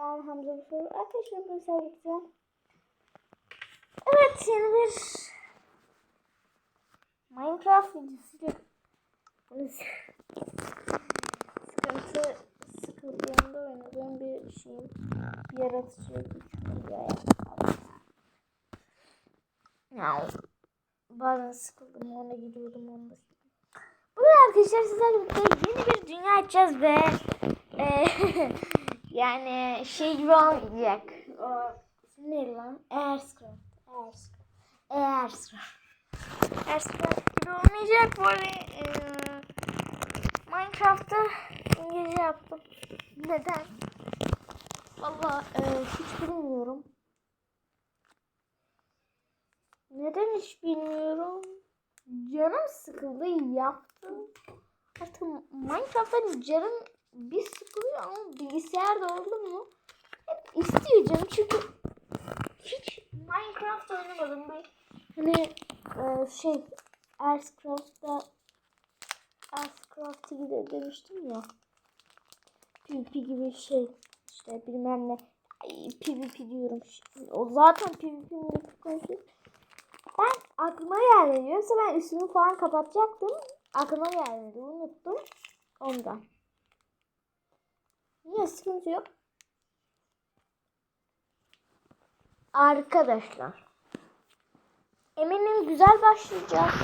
Ben Hamza bu soru. Arkadaşlar bunu seyredeceğim. Evet yeni bir Minecraft videosu. Sıkıntı sıkıldığımda oynadığım bir şey. Bir yaratıcı güç. Ya bazen sıkıldım ona gidiyordum onda. Bugün arkadaşlar sizlerle birlikte yeni bir dünya açacağız ve e, yani şey gibi olmayacak. O ismi neydi lan? Airscraft. Airscraft. Airscraft. Airscraft gibi olmayacak. Bu arada e, Minecraft'ta İngilizce yaptım. Neden? Valla e, hiç bilmiyorum. Neden hiç bilmiyorum. Canım sıkıldı yaptım. Artık Minecraft'ta canım bir sıkılıyor ama bilgisayarda oldu mu hep istiyor canım çünkü hiç Minecraft oynamadım ben. Hani e, şey Earthcraft'ta Earthcraft gibi demiştim ya. PvP gibi şey işte bilmem ne. Ay, PvP diyorum. O zaten PvP mi. Ben aklıma gelmedi. Yoksa ben üstümü falan kapatacaktım. Aklıma gelmedi. Unuttum. Ondan. Niye sıkıntı yok. Arkadaşlar. Eminim güzel başlayacağız.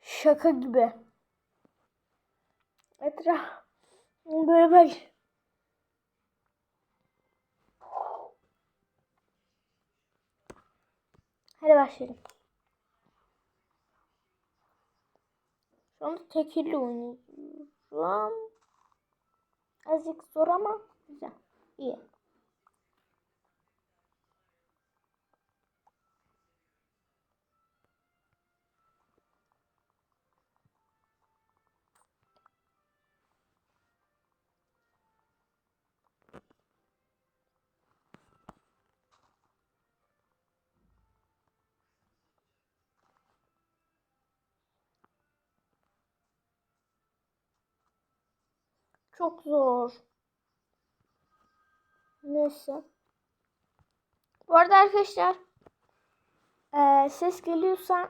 Şaka gibi. Etraf böyle bak. Hadi başlayalım. Şu anda tekilli oynuyorum. Azıcık zor ama güzel. İyi. Çok zor. Neyse. Bu arada arkadaşlar eee, ses geliyorsa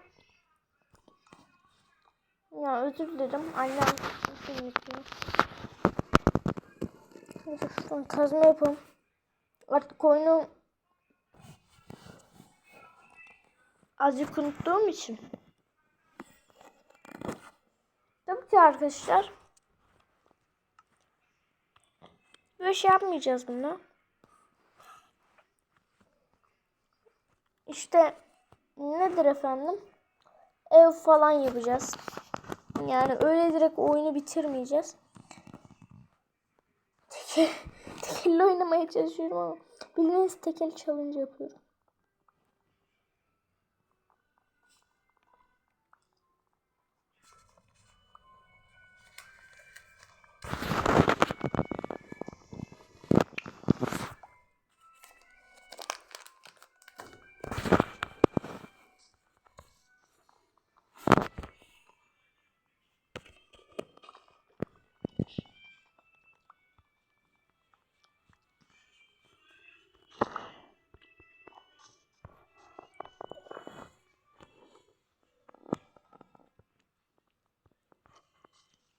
ya özür dilerim. Annem. Neyse şuradan kazma yapalım. Artık oyunu azıcık unuttuğum için. Tabii ki arkadaşlar Böyle şey yapmayacağız bunda. İşte nedir efendim? Ev falan yapacağız. Yani öyle direkt oyunu bitirmeyeceğiz. Tekel, tekelli oynamaya çalışıyorum ama bildiğiniz tekel challenge yapıyorum.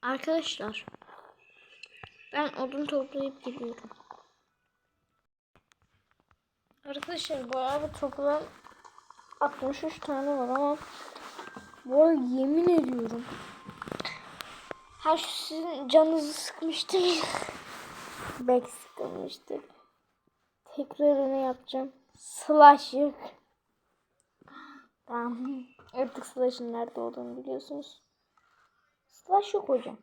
Arkadaşlar ben odun toplayıp geliyorum. Arkadaşlar bu arada toplam 63 tane var ama bu arada yemin ediyorum her şu sizin canınızı sıkmıştır. Bek sıkılmıştır. Tekrarını yapacağım. Slash yok. Tamam. Artık Slash'ın nerede olduğunu biliyorsunuz. Slash yok hocam.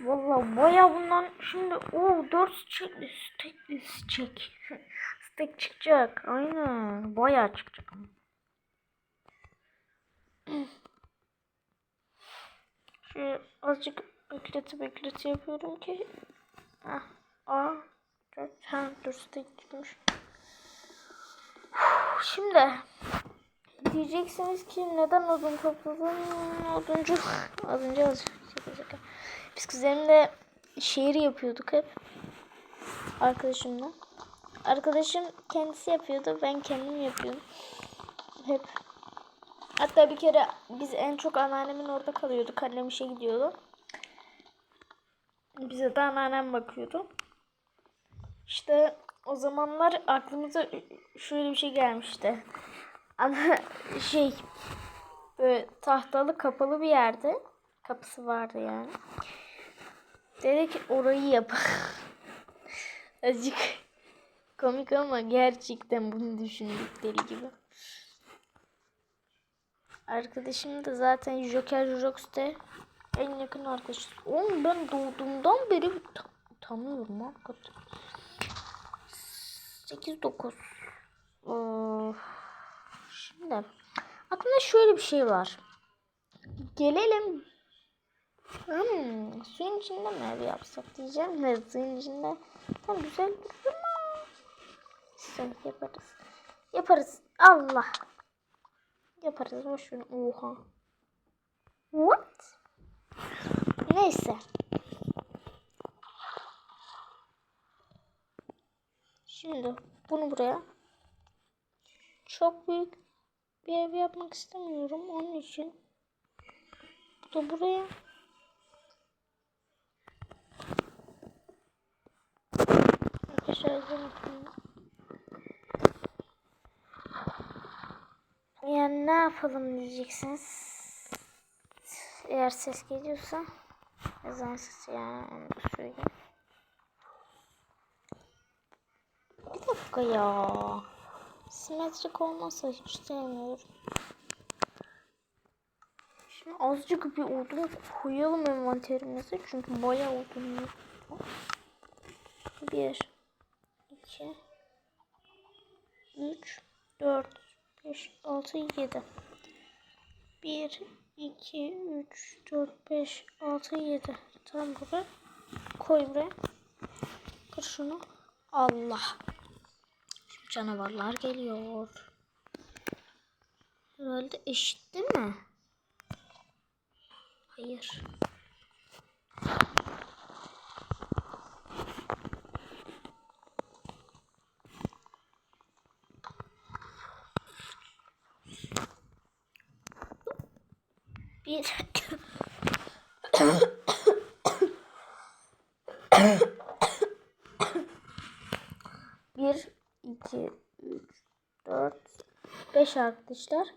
Vallahi baya bundan şimdi o 4 stack stack çek. Stack çıkacak. Aynen. Baya çıkacak. Şu azıcık bekleti bekleti yapıyorum ki. Ah, aa, 4 ha 4 stack çıkmış. Şimdi Diyeceksiniz ki neden odun topladın? Oduncu az önce az şaka. Biz kuzenimle şehir yapıyorduk hep. Arkadaşımla. Arkadaşım kendisi yapıyordu. Ben kendim yapıyordum. Hep. Hatta bir kere biz en çok anneannemin orada kalıyorduk. Annem işe gidiyordu. Bize de anneannem bakıyordu. İşte o zamanlar aklımıza şöyle bir şey gelmişti. Ana şey böyle tahtalı kapalı bir yerde kapısı vardı yani. Dedi ki orayı yap. Azıcık komik ama gerçekten bunu düşündükleri gibi. Arkadaşım da zaten Joker Jurox'te en yakın arkadaşı. Oğlum ben doğduğumdan beri ta- tanıyorum hakikaten. 8-9. Of. Şimdi aklımda şöyle bir şey var. Gelelim. Hmm, suyun içinde mi ev yapsak diyeceğim de suyun içinde tam güzel durur ama sen yaparız. Yaparız. Allah. Yaparız. Boş ver. Oha. What? Neyse. Şimdi bunu buraya çok büyük bir ev yapmak istemiyorum. Onun için da buraya Arkadaşlar. Yani ne yapalım diyeceksiniz. Eğer ses geliyorsa ezan sesi yani onu da söyleyeyim. Bir dakika ya. Simetrik olmazsa hiç sevmiyorum. Şimdi azıcık bir odun koyalım envanterimize. Çünkü bayağı odun yok. Bir, iki, üç, dört, beş, altı, yedi. Bir, iki, üç, dört, beş, altı, yedi. Tamam buraya. Koy buraya. Kır şunu. Allah. Canavarlar geliyor. Herhalde eşit değil mi? Hayır. Bir, iki, üç, dört, beş arkadaşlar.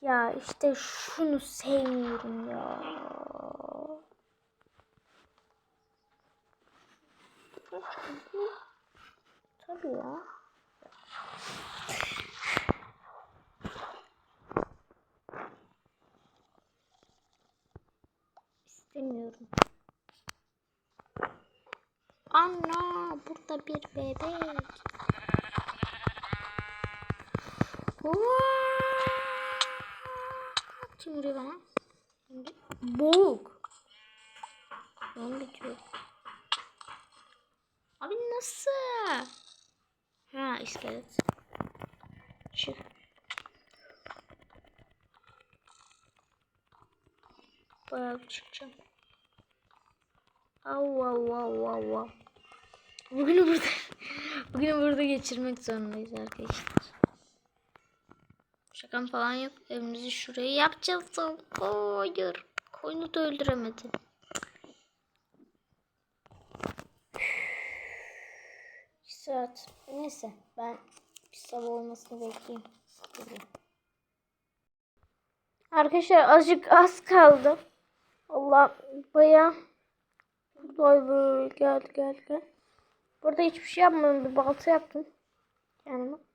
Ya işte şunu sevmiyorum ya. Tabii ya. İstemiyorum. Anna burada bir bebek. Kim vuruyor bana? Boğuk. Yol bitiyor. Abi nasıl? Ha iskelet. Çık. Bayağı bir çıkacağım. Au au au au au. Bugünü burada bugünü burada geçirmek zorundayız arkadaşlar. Şakam falan yok. Evimizi şuraya yapacağız. Hayır. Koyunu da öldüremedi. Bir saat. Neyse ben bir sabah olmasını bekleyeyim. Arkadaşlar azıcık az kaldı. Allah Vay be gel gel gel. Burada hiçbir şey yapmadım. Bir balta yaptım. Kendime.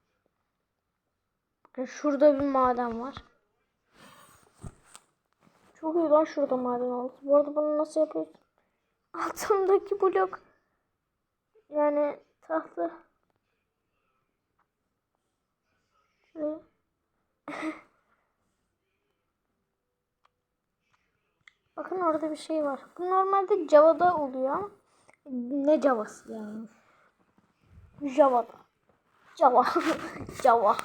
Şurada bir maden var. Çok iyi lan şurada maden oldu. Bu arada bunu nasıl yapıyorsun? Altımdaki blok. Yani tahta. Bakın orada bir şey var. Bu normalde Java'da oluyor ne Java'sı yani? Java'da. Java. Java.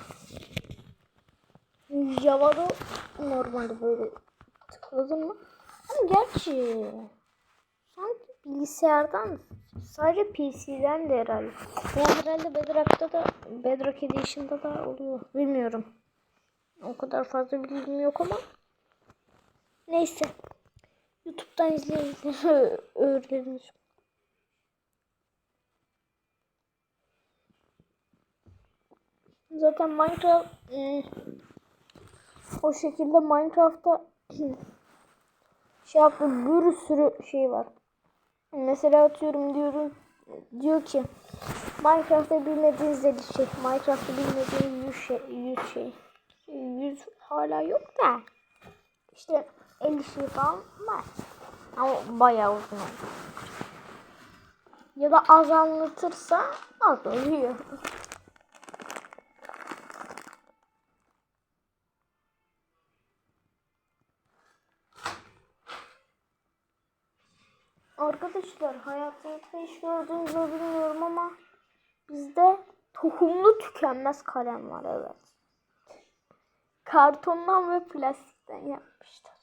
Java'da normalde böyle tıkladım mı? Ama gerçi sanki bilgisayardan sadece PC'den de herhalde. Ya herhalde Bedrock'ta da Bedrock Edition'da da oluyor. Bilmiyorum. O kadar fazla bilgim yok ama. Neyse. YouTube'dan izleyip öğreniriz. Zaten Minecraft ım, o şekilde Minecraft'ta şey yaptım bir sürü şey var. Mesela atıyorum diyorum diyor ki Minecraft'ta bilmediğiniz 50 şey. Minecraft'ta bilmediğiniz 100 şey, 100 şey. 100 hala yok da işte 50 şey falan var. Ama bayağı uzun oldu. Ya da az anlatırsa az oluyor. Arkadaşlar hayatınızda hiç gördüğünüz mü bilmiyorum ama bizde tohumlu tükenmez kalem var evet. Kartondan ve plastikten yapmışlar.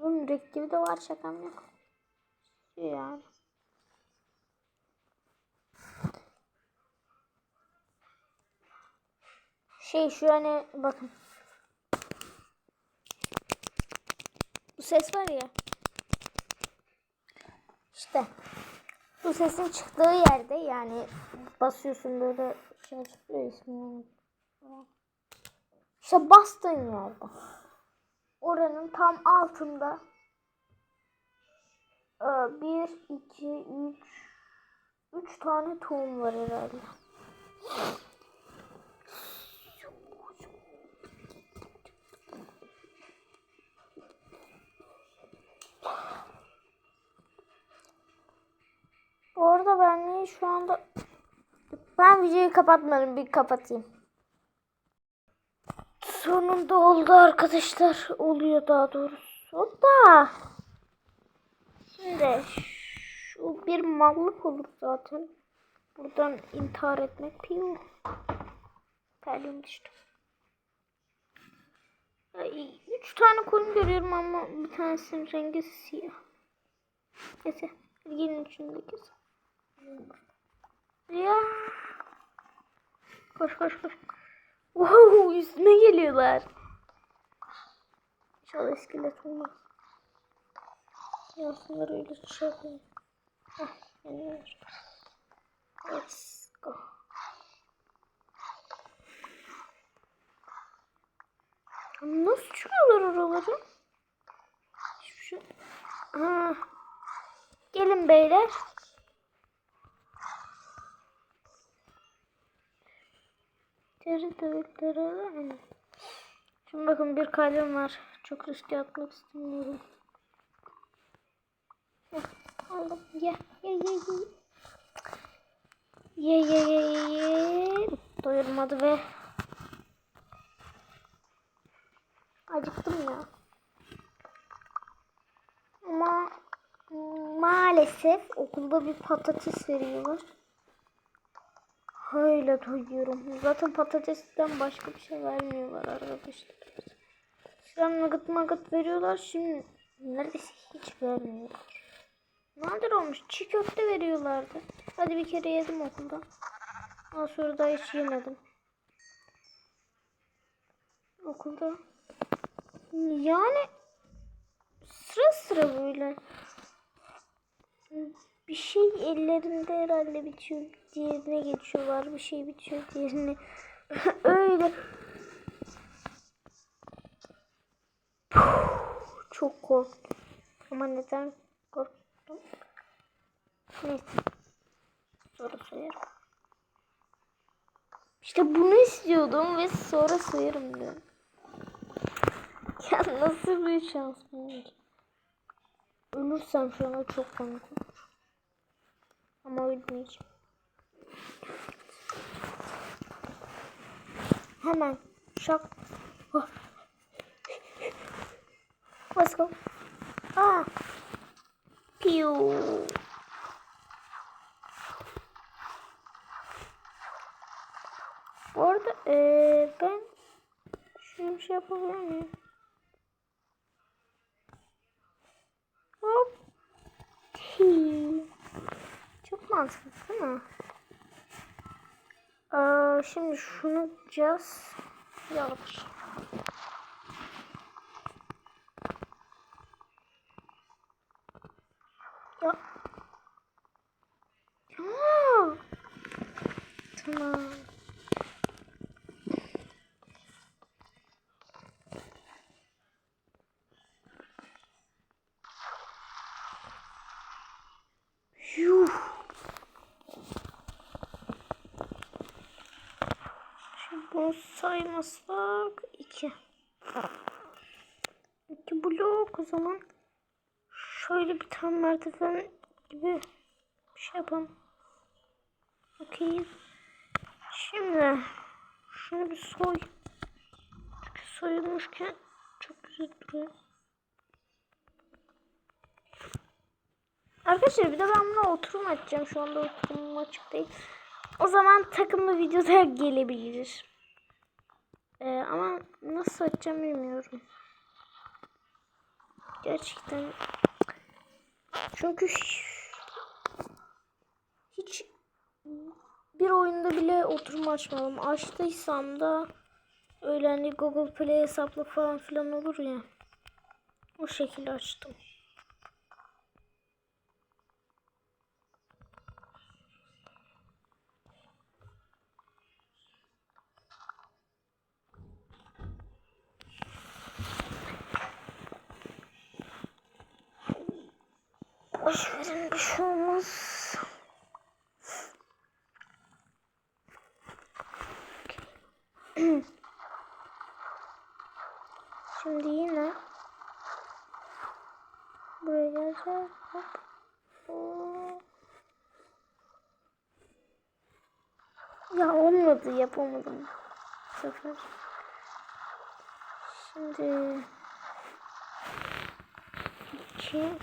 Ve mürekkebi de var şakam yok. Yani. Şey şu hani bakın. Bu ses var ya. İşte bu sesin çıktığı yerde yani basıyorsun böyle şey çıkıyor ismini. İşte bastığın yerde. Oranın tam altında e, bir, iki, üç, üç tane tohum var herhalde. Bu arada ben niye şu anda... Ben videoyu kapatmadım. Bir kapatayım. Sonunda oldu arkadaşlar. Oluyor daha doğrusu. Da. Şimdi şu bir mallık olur zaten. Buradan intihar etmek piyo. Terliğim düştü. Üç tane koyun görüyorum ama bir tanesinin rengi siyah. Neyse. Gelin içindeki. Ya. Koş koş koş. Wow üstüme geliyorlar. İnşallah iskelet olmaz. Yansınlar öyle şey yapayım. Heh, yanıyor. Let's go. Nasıl çıkıyorlar oraları? Hiçbir şey... Ha. Gelin beyler. Şimdi bakın bir kalem var. Çok riske atmak istemiyorum. Aldım. Ye ye ye ye. Ye ye ye ye ye. Doyurmadı ve acıktım ya. Ama maalesef okulda bir patates veriyorlar. Öyle doyuyorum. Zaten patatesten başka bir şey vermiyorlar arkadaşlar. Şuran nugget nugget veriyorlar. Şimdi neredeyse hiç vermiyorlar. Nadir olmuş. Çiğ köfte veriyorlardı. Hadi bir kere yedim okulda. Ondan sonra da hiç yemedim. Okulda. Yani sıra sıra böyle. Bir şey ellerinde herhalde bitiyor. Diğerine geçiyorlar. Bir şey bitiyor diğerine. Öyle. Çok korktum. Ama neden korktum? Neyse. Sonra sayarım. İşte bunu istiyordum ve sonra sayarım diyorum. Ya nasıl bir şans bu? Ölürsem şu an çok olur. Ama ölmeyeceğim. Hemen şak. Oh. Let's go. Ah. Piu. Bu arada eee, ben Şöyle bir şey yapabilir miyim? Hop. Hii. Çok mantıklı değil mi? Ee, şimdi şunu yapacağız. Yok. Ya. Tamam. Yuh. Şimdi bunu saymazsak iki. İki blok o zaman şöyle bir tane merdiven gibi bir şey yapalım. Okey. Şimdi şunu bir soy. Çünkü soyulmuşken çok güzel duruyor. Arkadaşlar bir de ben buna oturum açacağım. Şu anda oturumum açık değil. O zaman takımlı videoda gelebilir. Ee, ama nasıl açacağım bilmiyorum. Gerçekten. Çünkü hiç bir oyunda bile oturum açmadım. Açtıysam da öyle hani Google Play hesaplı falan filan olur ya. O şekilde açtım. Boş verin bir şey olmaz. Şimdi yine buraya geleceğiz. Hop. Ya olmadı yapamadım. Sefer. Şimdi iki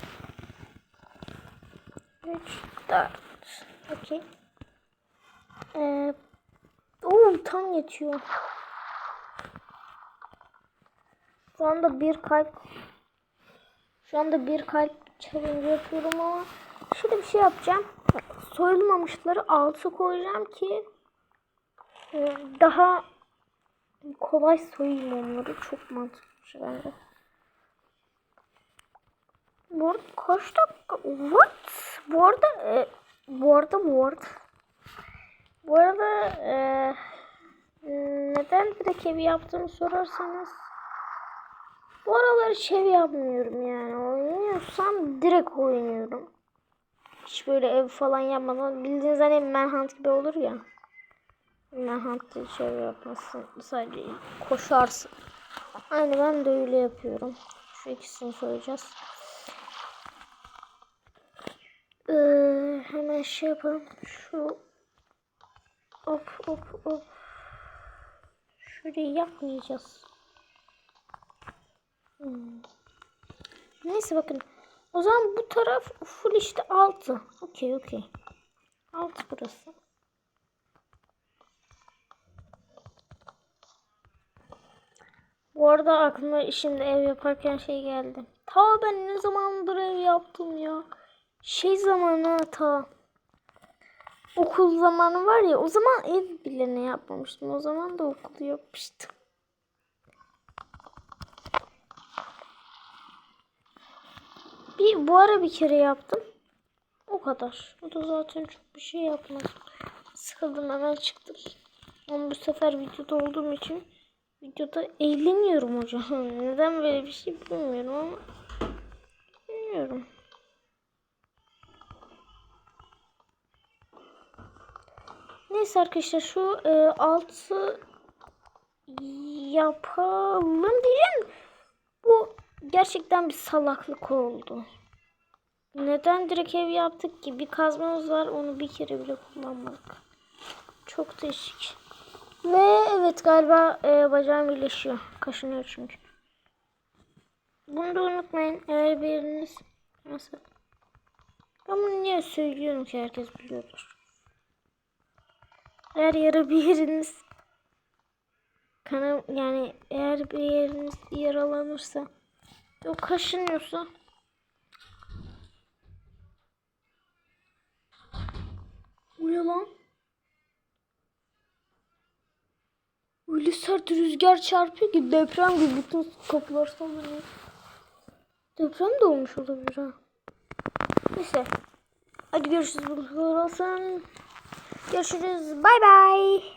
3, 4. Okey. Ee, oo, tam yetiyor. Şu anda bir kalp şu anda bir kalp challenge yapıyorum ama şöyle bir şey yapacağım. Soyulmamışları altı koyacağım ki e, daha kolay soyayım onları. Çok mantıklı bence. Bu arada kaç dakika? What? Bu arada e, bu arada bu arada bu arada e, neden direkt evi yaptığımı sorarsanız bu aralar hiç ev yapmıyorum yani. Oynuyorsam direkt oynuyorum. Hiç böyle ev falan yapmadan bildiğiniz hani Manhunt gibi olur ya. Manhunt'ta hiç ev yapmazsın. Sadece koşarsın. Aynı ben de öyle yapıyorum. Şu ikisini söyleyeceğiz. Ee, hemen şey yapalım. Şu hop hop hop. Şurayı yapmayacağız. Hmm. Neyse bakın. O zaman bu taraf full işte altı. Okey okey. Altı burası. Bu arada aklıma şimdi ev yaparken şey geldi. Ta ben ne zamandır ev yaptım ya şey zamanı ta okul zamanı var ya o zaman ev bile ne yapmamıştım. O zaman da okul yapmıştım. Bir bu ara bir kere yaptım. O kadar. O da zaten çok bir şey yapmadım. Sıkıldım hemen çıktım. Ama bu sefer videoda olduğum için videoda eğleniyorum hocam. Neden böyle bir şey bilmiyorum ama bilmiyorum. Neyse arkadaşlar şu e, altı yapalım diyeceğim. Bu gerçekten bir salaklık oldu. Neden direkt ev yaptık ki? Bir kazmamız var onu bir kere bile kullanmadık. Çok değişik. Ve evet galiba e, bacağım birleşiyor. Kaşınıyor çünkü. Bunu da unutmayın. Eğer biriniz nasıl? Ben bunu niye söylüyorum ki herkes biliyordur. Her yere bir yeriniz Kanam yani eğer bir yeriniz yaralanırsa o kaşınıyorsa ne lan? Öyle sert rüzgar çarpıyor ki deprem gibi bütün kapılar sallanıyor. Deprem de olmuş olabilir ha. Neyse. Hadi görüşürüz. Bu kadar olsun. Görüşürüz. Bay bay.